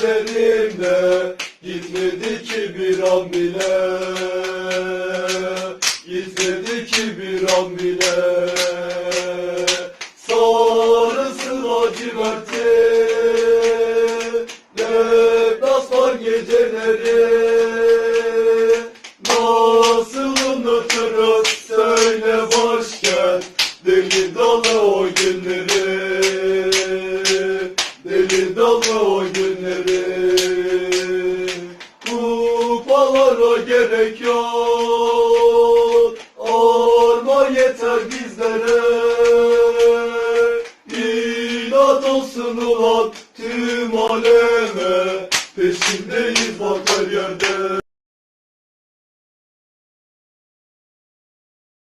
gözlerimde Gitmedi ki bir an bile. Gitmedi ki bir an bile. Sarısı laciverti Deplasman geceleri. Nasıl unuturuz? Söyle başkent Deli dolu o günleri Deli dolu günleri. Kupalara gerek yok. Arma yeter bizlere. İnat olsun ulan tüm aleme. Peşindeyiz bak her yerde.